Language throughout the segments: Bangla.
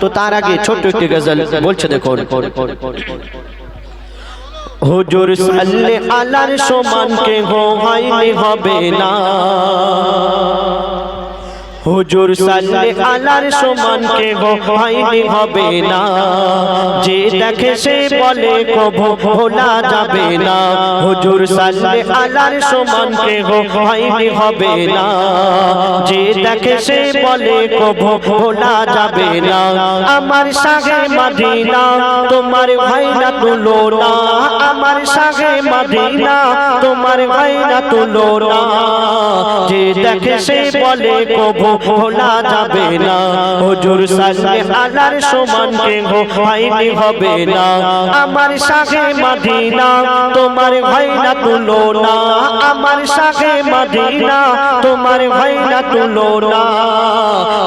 তো তার আগে ছোট্ট একটি গজল বলছে দেখুন। হুজুর সাল্লে আলার সমান কে হো হয়নি হবে না। হুজুর সাল্লে আলার সমান কে হো হয়নি হবে না। যে দেখে সে বলে কভু ভোলা যাবে না। হুজুর সাল্লে আলার সমান কে হো হয়নি হবে না। যে দেখে সে বলে কভু ভোলা যাবে না। আমার সাগে মদিনা তোমার ভাই না তুলো না। আমার সাগে মদিনা তোমার ভাই না তুলো না। যে দেখে সে বলে কভু ভোলা যাবে না। হুজুর সাল্লে আলার সমান কে হো হয়নি হবে না। আমার সাগে মদিনা, তোমার ভাই না তুলো না আমার সাগে মদিনা, তোমার ভাই না তুলো না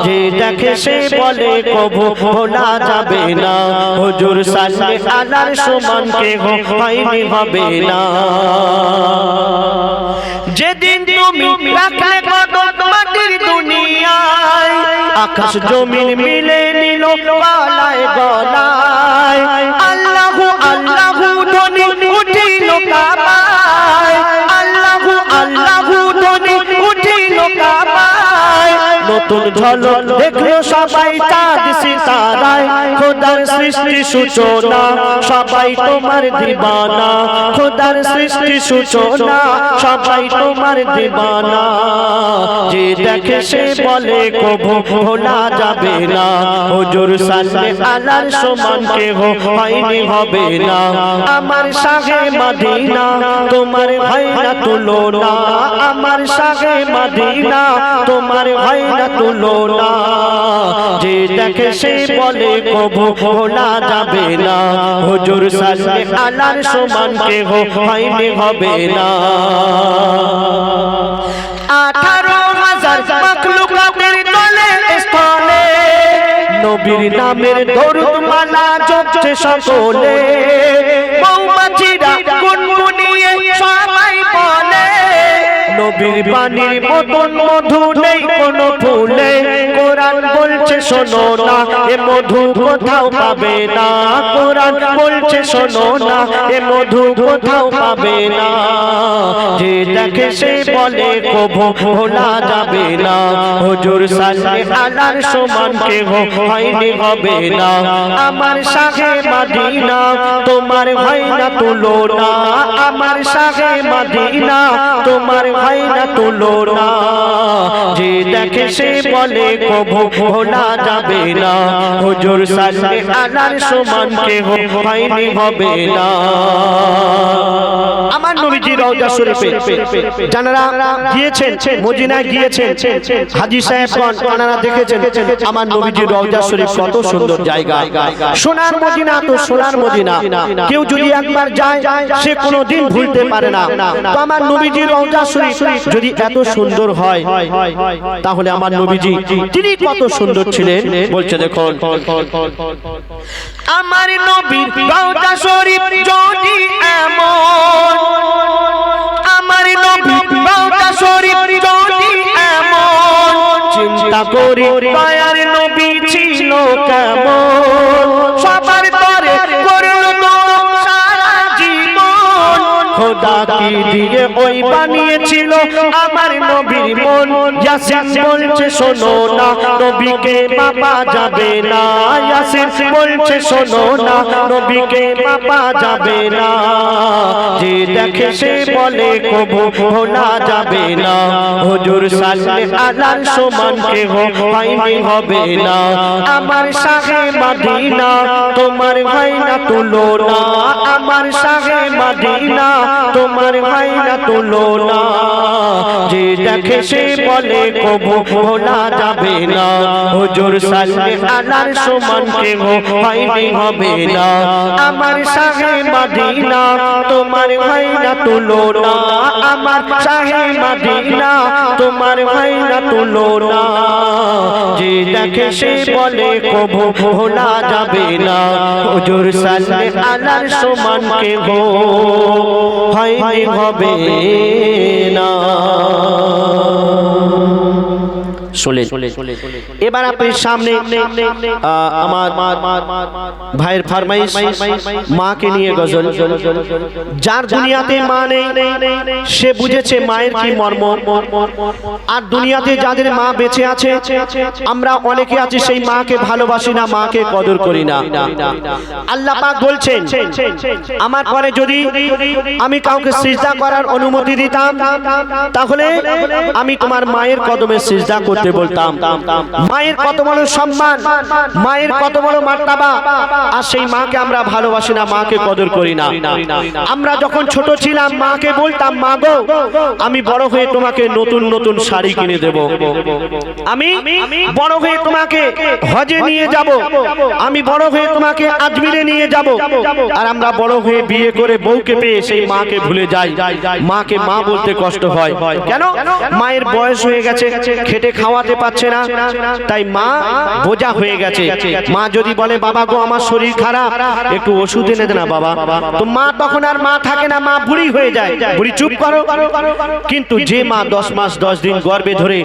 যে দেখে সে বলে কভু ভোলা যাবে না। হুজুর সাল্লে আলার সমান কে হো হয়নি হবে না। যেদিন তুমি রাখলে দুনিয়ায় আকাশ জমিন মিলে নিল পালায় গলায় আল্লাহ আল্লাহু নতুন ঝলক দেখল সবাই চাঁদ সিতারায়। খোদার সৃষ্টি সূচনা, সবাই তোমার দিবানা। খোদার সৃষ্টি সূচনা, সবাই তোমার দিবানা। যে দেখে সে বলে, কভু ভোলা যাবে না। হুজুর সাল্লে আলার সমান কে হো হয়নি, হবে না। আমার সাগে মদিনা, তোমার ভাই না তুলো না আমার সাগে মদিনা, তোমার ভাই না তুলো না যে দেখে সে বলে, কভু ভোলা যাবে না। হুজুর সাল্লে আলার সমান কে হো হয়নি, হবে না। আঠারো হাজার মাখলুকাতের তলে, স্থলে নবীর নামের দরুদ মালা জপছে সকলে। মৌমাছিরা নবীর বাণীর মতন মধু নেই কোনো ফুলে। কোরআন বলছে শোনো না এ মধু কোথাও পাবে না। কোরআন বলছে শোনো না এ মধু কোথাও পাবে না। যে দেখে সে বলে কভু ভোলা যাবে না। হুজুর সাল্লে আলার সমান কে হয়নি হবে না। আমার সাগে মদিনা তোমার ভাই না তুলো না আমার সাগে মদিনা তোমার ভাই না তুলো না যে দেখে সে বলে, কভু ভোলা যাবে না। হুজুর সাল্লে আলার সমান কে হয়নি, হবে না। আমার নবীজি রওজা শরীফে জানারা গিয়েছেন, মদিনায় গিয়েছেন, হাজী সাহেবগণ ওনারা দেখেছেন, আমার নবীজি রওজা শরীফ কত সুন্দর জায়গা। সোনার মদিনা তো সোনার মদিনা। কেউ যদি একবার যায়, সে কোনোদিন ভুলতে পারে না। আমার নবীজি রওজা শরীফ যদি এত সুন্দর হয় তাহলে আমার নবীজি তিনি কত সুন্দর ছিলেন? বলছে দেখুন আমার নবীর রওজা শরীফ যদি এমন আমার নবীর রওজা শরীফ যদি এমন চিন্তা করি দয়ার নবী ছিল কেমন? খোদা কি দিয়ে ওই বানিয়েছিল। মন ইয়াসিন বলছে, শোনো না, নবীকে বাবা যাবে না। ইয়াসিন বলছে, শোনো না, নবীকে বাবা যাবে না। যে দেখে সে বলে, কবু ভোলা যাবে না। হুজুর সাল্লে আলার সমান কে হো হয়নি হবে না। আমার সাহে মদিনা, তোমার ভাই না তুলো না। আমার সাহে মদিনা, তোমার ভাই না তুলো না। যে দেখে সে বলে, কবু ভোলা যাবে না। হুজুর সাল্লে আলার সমান কে হো হয়নি, হবে না। আমার সাহে মদিনা, তোমার ভাই না তুলো না। আমার সাহে মদিনা, তোমার ভাই না তুলো না। যে দেখে সে বলে, কবু ভোলা যাবে না। হুজুর সাল্লে আলার সমান হো হয়নি, হবে না। Oh. শোলেন এবার আপনি সামনে আমার ভাইয়ের ফারমাইশ, মাকে নিয়ে গজল। যার দুনিয়াতে মা নেই, সে বুঝেছে মায়ের কি মর্ম। আর দুনিয়াতে যাদের মা বেঁচে আছে, আমরা অনেকে আছি সেই মাকে ভালোবাসি না, মাকে কদর করি না। আল্লাহ পাক বলছেন, আমার পরে যদি আমি কাউকে সিজদা করার অনুমতি দিতাম, তাহলে আমি তোমার মায়ের কদমে সিজদা করতে বলতাম মায়ের কত বড় সম্মান, মায়ের কত বড় মার্তাবা। আর সেই মাকে আমরা ভালোবাসি না, মাকে কদর করি না। আমরা যখন ছোট ছিলাম, মাকে বলতাম, মা গো, আমি বড় হয়ে তোমাকে নতুন নতুন শাড়ি কিনে দেব। আমি বড় হয়ে তোমাকে হজে নিয়ে যাব। আমি বড় হয়ে তোমাকে আজমিরে নিয়ে যাব। আর আমরা বড় হয়ে বিয়ে করে বউকে পেয়ে সেই মাকে ভুলে যাই। মাকে মা বলতে কষ্ট হয়। কেন? মায়ের বয়স হয়ে গেছে, খেটে খাওয়াতে পারছে না। তাই মা বোঝা হয়ে গেছে। মা যদি বলে, বাবা গো, আমার শরীর খারাপ, একটু ওষুধ এনে দে না, বাবা। তো মা তখন আর মা থাকে না, মা বুড়ি হয়ে যায়। বুড়ি, চুপ করো। কিন্তু যে মা দশ মাস, দশ দিন গর্ভে ধরে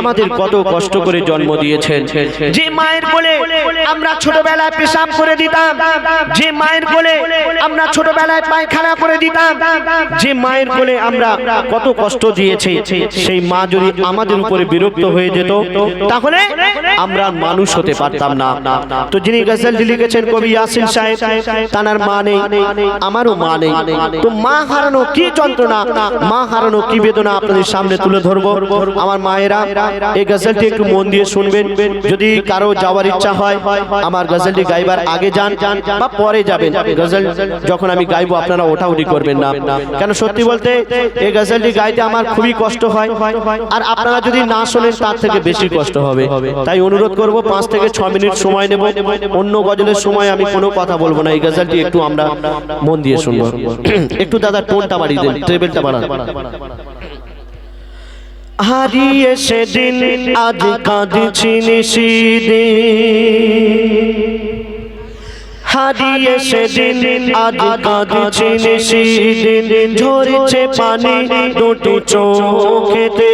আমাদের কত কষ্ট করে জন্ম দিয়েছেন। যে মায়ের কোলে আমরা ছোটবেলায় পেশাব করে দিতাম, যে মায়ের কোলে আমরা ছোটবেলায় পায়খানা করে দিতাম, যে মায়ের কোলে আমরা কত কষ্ট দিয়েছে, সেই মা যদি আমাদের উপরে বিরক্ত হয়ে যেত, তাহলে আমরা মানুষ হতে পারতাম না। তো যিনি গজলটি লিখেছেন কবি ইয়াসিন সাহেব, তানার মা নেই, আমারও মা নেই। তো মা হারানো কি যন্ত্রণা, মা হারানো কি বেদনা আপনাদের সামনে তুলে ধরবো? আমার মায়েরা, এই গজলটি একটু মন দিয়ে শুনবেন। যদি কারও যাওয়ার ইচ্ছা হয়, আমার গজলটি গাইবার আগে যান বা পরে যাবেন। গজল যখন আমি গাইবো, আপনারা ওঠা উঠি করবেন না। কেন সত্যি বলতে, এই গজলটি গাইতে আমার খুবই কষ্ট হয়। আর আপনারা যদি না শোনেন, তার থেকে বেশি কষ্ট হবে। তাই অনুরোধ করব পাঁচ থেকে ছ মিনিট সময় নেব। অন্য গজলের সময় আমি কোনো কথা বলব না। এই গজলটি একটু আমরা মন দিয়ে শুনব। একটু দাদা টোনটা বাড়িয়ে দেন ট্রেবেলটা বাড়ান। হারিয়ে সেদিন আজ কাঁদছি নিশিদিন। হারিয়ে সেদিন আজ কাঁদছি নিশিদিন ঝরছে পানি দুটো চোখেতে।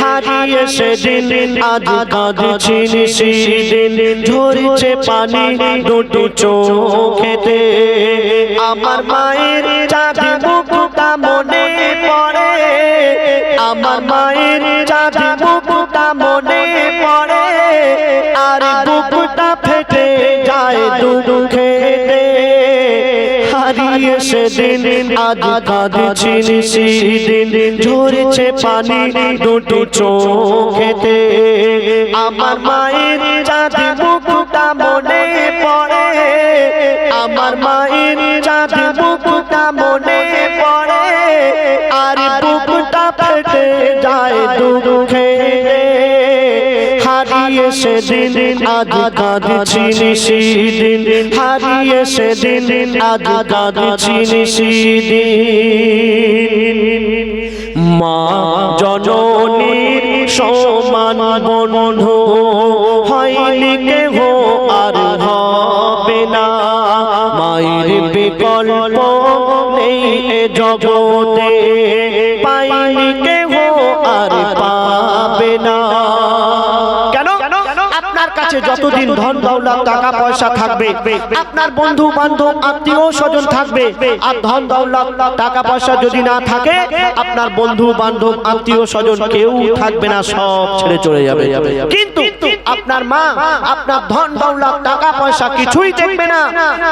হারিয়ে সেদিন আজ কাঁদছি নিশিদিন ঝরছে পানি দুটো চোখেতে। আমার মায়ের চাঁদি মুকুটা মনে পড়ে। আমার মায়ের চাঁদি মুকুটা মনে পড়ে। আর বুকুটা যায় দুঃখে হারিয়ে সেদিন, আজ কাঁদছি নিশিদিন ঝরছে পানি দুটো চোখেতে। আমার মায়ের চাঁদি মুকুটা মনে পড়ে। আমার মায়ের চাঁদি মুকুটা মনে পড়ে। আর বুকুটা ফেটে যায় সেদিন আজ কাঁদছি নিশিদিন হারিয়ে সেদিন আজ কাঁদছি নিশিদিন মা জননীর সমান বন্ধু, হয়নি কেহ আর হবে না। মায়ের বিকল্প নেই জগতে। কাছে যতদিন ধন দৌলত টাকা পয়সা থাকবে আপনার বন্ধু বান্ধব আত্মীয় স্বজন থাকবে আর ধন দৌলত টাকা পয়সা যদি না থাকে আপনার বন্ধু বান্ধব আত্মীয় স্বজন কেউ থাকবে না সব ছেড়ে চলে যাবে। কিন্তু আপনার মা, আপনার ধন দৌলত, টাকা পয়সা কিছুই দেখবে না।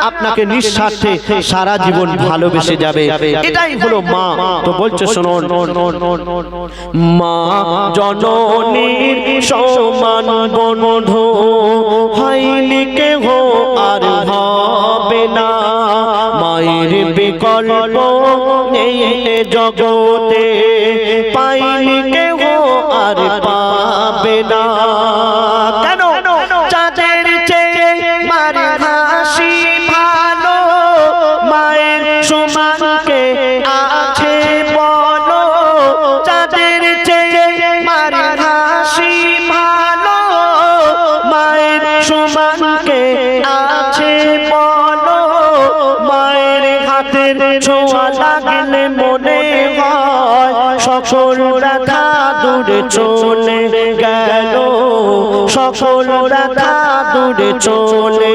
আপনাকে নিঃস্বার্থে সারা জীবন ভালোবেসে যাবে। এটাই হলো মা। তো বলছে, শুনুন, মা জননীর সমান বন্ধু, হয়নি কেহ আর হবে না। মায়ের বিকল্প নেই জগতে, পাইনি কেহ আর পাবে না। চলে গেল। সকল রাখা দূরে চলে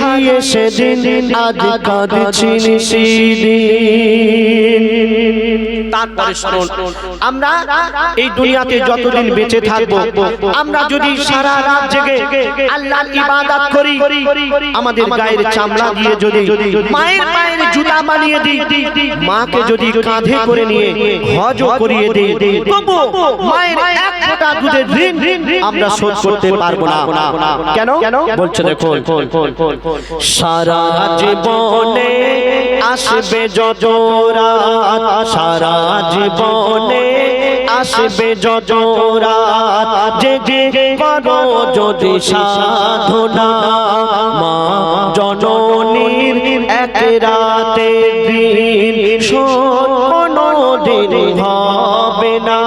হারিয়ে সেদিন আজ কাঁদছি নিশিদিন। তারপরে শুনুন আমরা এই দুনিয়াতে যতদিন বেঁচে আমরা যদি সারা রাত জেগে আল্লাহর ইবাদত করি, আমাদের গায়ের চামড়া দিয়ে যদি মায়ের জুতা দিই, মাকে যদি কাঁধে করে নিয়ে হজ করিয়ে দিই, তবু মায়ের এক ফোঁটা দুধের ঋণ আমরা শোধ করতে পারব না। কেন? বলছে দেখুন সারা জীবনে আসবে যজোরা, সারা জীবনে আসবে যজোরা। যে যে করো যদি সাধনা, মা জননীর এক রাতে দিন, শোধ কোনো দিন হবে না।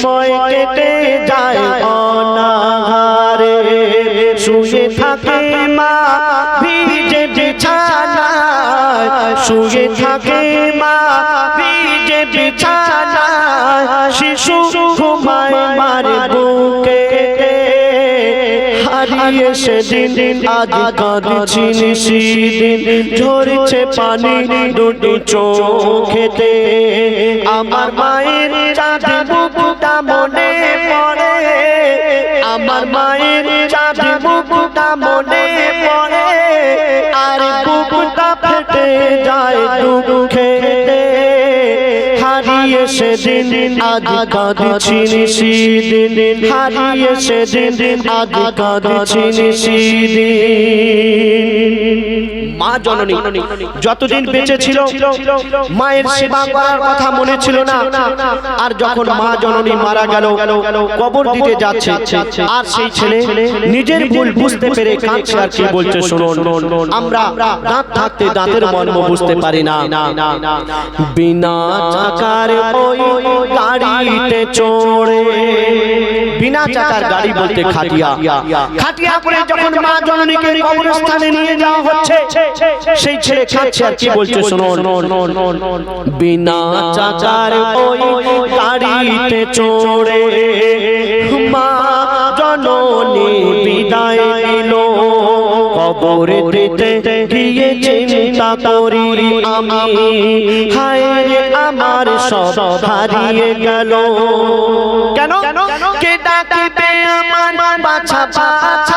সময় কেটে যায় অনাহারে। শুয়ে থাকে মা, ভিজে বিছানায়। শুয়ে থাকে মা, ভিজে বিছানায়। শিশু ঘুমায় মার বুকে। হারিয়ে সেদিন আজ কাঁদছি নিশিদিন ঝরছে পানি দুটি চোখেতে। আমার মায়ের চাঁদ বুকুটা মনে পড়ে। আমার মায়ের চাঁদ বুকুটা মনে পড়ে। আর বুকুটা ফেটে যায় সেদিন আজ কাঁদছি নিশিদিন হারিয়ে সেদিন আজ কাঁদছি নিশিদিন মা জননী। যতদিন বেঁচে ছিল মায়ের সেবা করার কথা মনে ছিল না। আর যখন মা জননী মারা গেল কবর দিতে যাচ্ছে। আর সেই ছেলে নিজের ভুল বুঝতে পেরে কাঁদছে আর কি বলছে শুনুন আমরা দাঁত থাকতে দাঁতের মর্ম বুঝতে পারি না। বিনা চাকার ওই গাড়িতে চড়ে। বিনা চাকার গাড়ি বলতে খাটিয়া। খাটিয়া। করে যখন মা জননীকে কবরস্থানে নিয়ে যাওয়া হচ্ছে সেই ছেলে খাচ্ছে আর কি বলছে শুনুন বিনা চাকার ওই গাড়িতে চড়ে মা জননী বিদায় নিল। কবর দিতে গিয়ে চিন্তা করি আমি। হায় আমার সব হারিয়ে গেল। কেন? কে ডাকিবে আমার? বাছা বাছা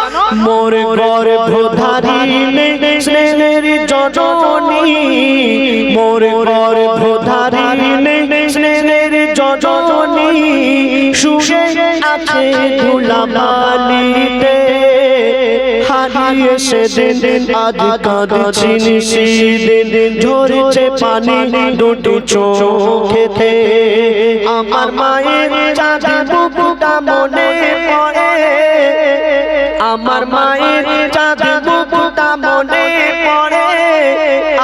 মোর গর্ভধারিণী স্নেহের যজনী। মোর গর্ভধারিণী স্নেহের যজনী। সুখে আছে ধুলামালিতে হারিয়ে সেদিন ঝরছে পানি দুটো চোখেতে। আমার মায়ের চাঁদ বুকুটা মনে আমার মায়ের চাঁদ বুকুটা মনে পড়ে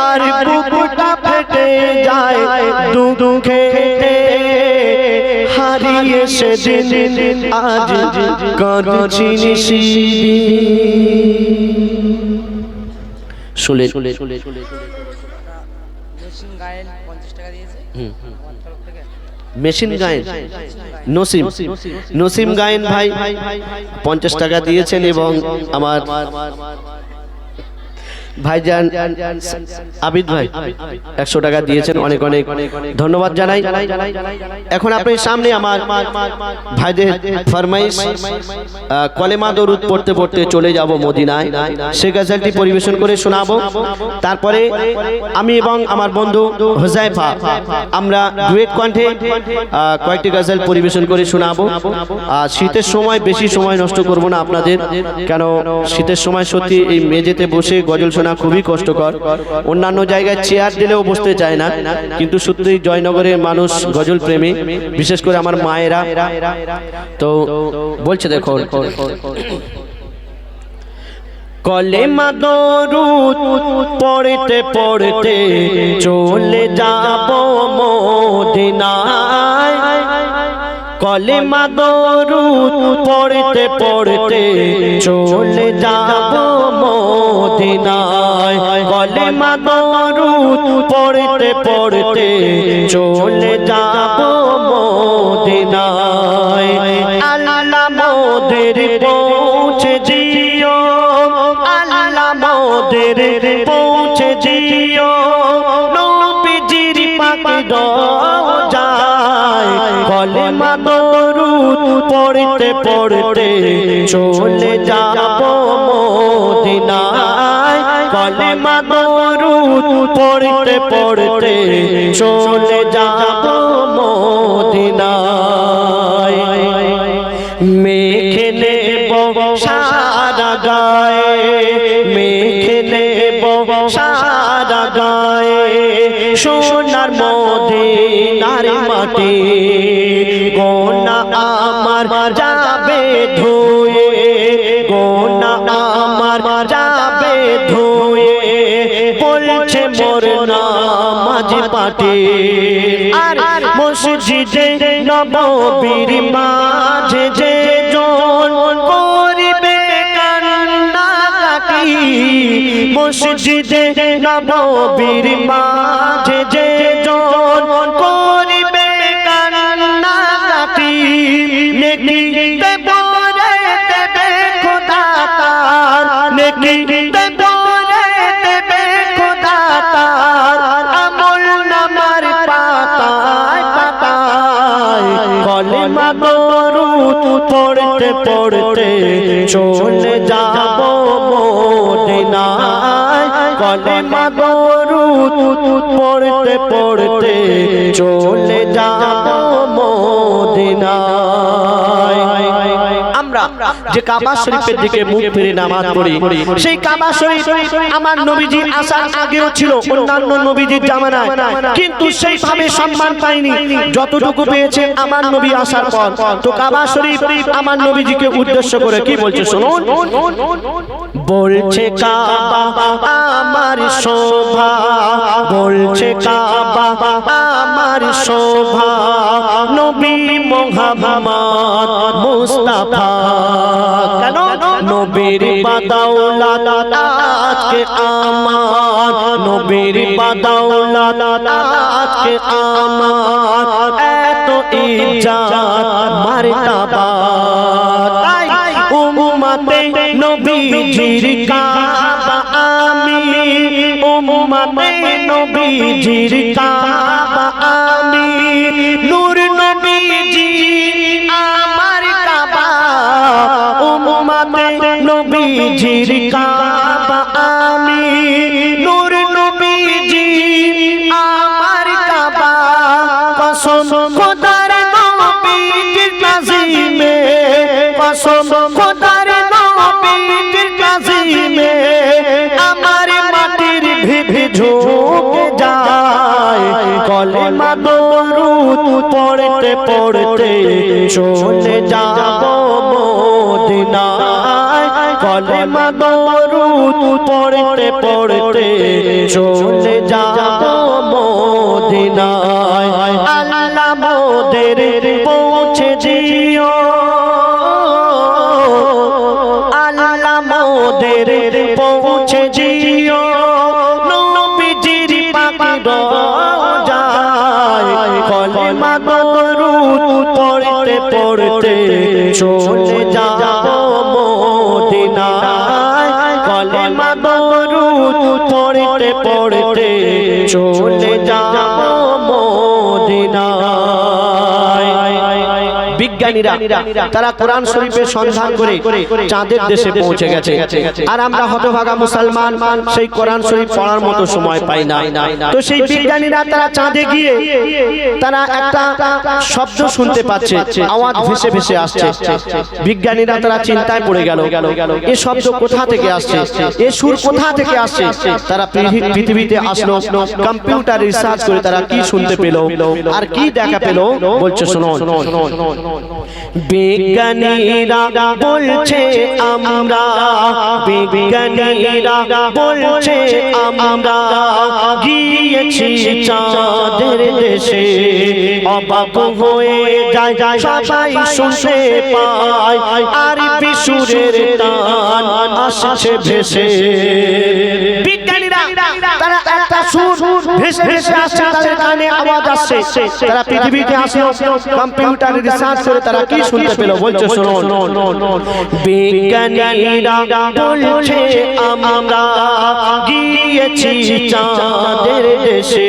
আর বুকুটা ফেটে যায় দুঃখে হারিয়ে সেদিন আজ কাঁদছি শুলে শুলে শুলে শুলে মেশিন গায়েন পঞ্চাশ টাকা দিয়েছে তরফ থেকে মেশিন গায়েন নসিম। নসিম। গায়েন ভাই পঞ্চাশ টাকা দিয়েছেন এবং আমার ভাইজান, আবিদ ভাই, একশো টাকা দিয়েছেন অনেক অনেক ধন্যবাদ জানাই। এখন আপনার সামনে আমার ভাইদের ফরমাইশ কলেমা দরুদ পড়তে পড়তে চলে যাব মদিনায়। সে গজলটি পরিবেশন করে শোনাবো। তারপরে আমি এবং আমার বন্ধু হোজাইফা, আমরা ডুয়েট কণ্ঠে কয়েকটি গজল পরিবেশন করে শোনাবো। আর শীতের সময় বেশি সময় নষ্ট করব না আপনাদের, কেন শীতের সময় সত্যি এই মেঝেতে বসে গজল শোনা খুবই কষ্টকর। অন্যান্য জায়গায় চেয়ার দিলেও বসতে চায় না। কিন্তু সত্যি জয়নগরের মানুষ গজল প্রেমী। বিশেষ করে আমার মায়েরা। তো বলছে দেখো। কলেমা দরুদ পড়তে পড়তে চলে যাব মদিনায়। কলেমা দরুদ পড়তে পড়তে চলে যাব মদিনায়। কলেমা পড়তে পড়তে চলে যাব মদিনায়। আল্লাহ মোদের পৌঁছে জিও আল্লাহ মোদের পৌঁছে জিও নবীজির পাক যায় কলেমা দরুদ পড়তে পড়তে চলে যাব মদিনায়। কলেমা পড়তে পড়তে চলে যাব মদিনায়। মেখে নববীর মাঝে যে জন করিবে কান্না কাটি নেকি দেবরে দেবে খোদা তার নেকি দেবরে দেবে খোদা আমল নামার পাতায় পাতায়, কলেমা দরুদ পড়তে পড়তে চলে কলেমা দরুদ পড়তে পড়তে চলে যাব মদিনা। যে কাবা শরীফের দিকে মুখ ফিরে নামাজ পড়ি। সেই কাবা শরীফ আমার নবীজি আসার আগেও ছিল অন্যান্য নবীজির জামানায়। কিন্তু সেইভাবে সম্মান পায়নি যতটুকু পেয়েছে আমার নবী আসার পর। তো কাবা শরীফ আমার নবীজিকে উদ্দেশ্য করে কি বলছে শুনুন? বলছে কাবা আমার শোভা বলছে কাবা আমার শোভা। নবী মোহাম্মদ মুস্তাফা। কেন? নবীর বাদাউলাত আজকে আমার, নবীর বাদাউলাত আজকে আমার, এত ইজ্জত মারতাবা তাই উম্মতে নবীজির কাবা আমি, উম্মতে নবীজির কাবা পড়তে পড়তে চলে যাব মদিনায়। কলেমা দরুদ পড়তে পড়তে চলে যাব মদিনায়। আল্লাহ মোদের পড়তে চলে যাব বিজ্ঞানীরা তারা কোরআন শরীফের সন্ধান করে চাঁদের দেশে পৌঁছে গেছে আর আমরা হতভাগা মুসলমান সেই কোরআন শরীফ পড়ার মতো সময় পাই না তো সেই বিজ্ঞানীরা তারা চাঁদে গিয়ে তারা একটা শব্দ শুনতে পাচ্ছে আওয়াজ ভেসে ভেসে আসছে বিজ্ঞানীরা তারা চিন্তায় পড়ে গেল এ শব্দ কোথা থেকে আসছে এ সুর কোথা থেকে আসছে তারা পৃথি- পৃথিবীতে আসলো কম্পিউটার রিসার্চ করে তারা কি শুনতে পেল আর কি দেখা পেল বলছে শোনো বিজ্ঞানীরা বলছে আমরা, বিজ্ঞানীরা বলছে আমরা গিয়েছি চাঁদের দেশে। অবাক হয়ে যায় যায় সবাই শুনতে পায়, আর বিশুরের টান আসছে ভেসে। বিজ্ঞানীরা, তারা সুর ভেসে ভেসে আসছে তাদের কানে আওয়াজ আসছে। তারা পৃথিবীতে আসলো কম্পিউটার রিসার্চ করে তারা কি শুনতে পেল? বলছে শুনুন। বিজ্ঞানীরা বলছে আমরা গিয়েছি চাঁদের দেশে।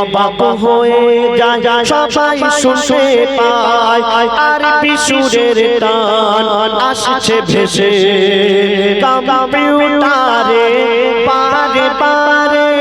অবাক হয়ে যায় যায় সবাই শুনতে পায় আর বিশুরের টান আসছে ভেসে। কম্পিউটারে পারে পারে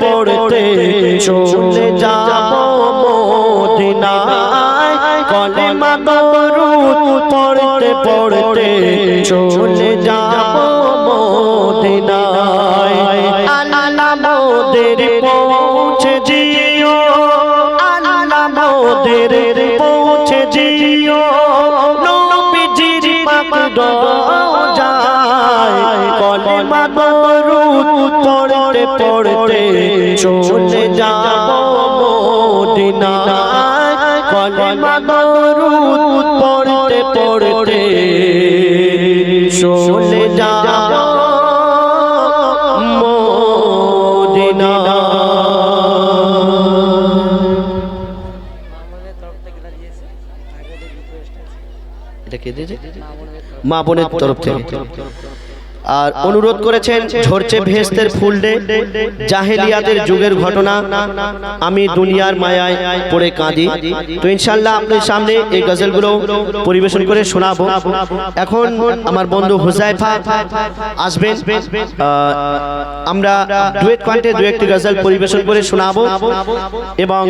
পড়তে চলে যাব মদিনায়। কলেমা দরুদ পড়তে পড়তে চলে চলে যাব মদিনায়। কলেমা দরুদ পড়তে পড়তে চলে যাব এটা কে দিয়েছে? মা বোনের তরফ থেকে। আর অনুরোধ করেছেন ঝরছে ভেস্তের ফুল ডে জাহেলিয়াতের যুগের ঘটনা। আমি দুনিয়ার মায়ায় পড়ে কাঁদি। তো ইনশাল্লাহ আপনার সামনে এই গজলগুলো পরিবেশন করে শোনাবো। এখন আমার বন্ধু হুজাইফা আসবেন। আমরা ডুয়েট কণ্ঠে দু একটি গজল পরিবেশন করে শোনাবো। এবং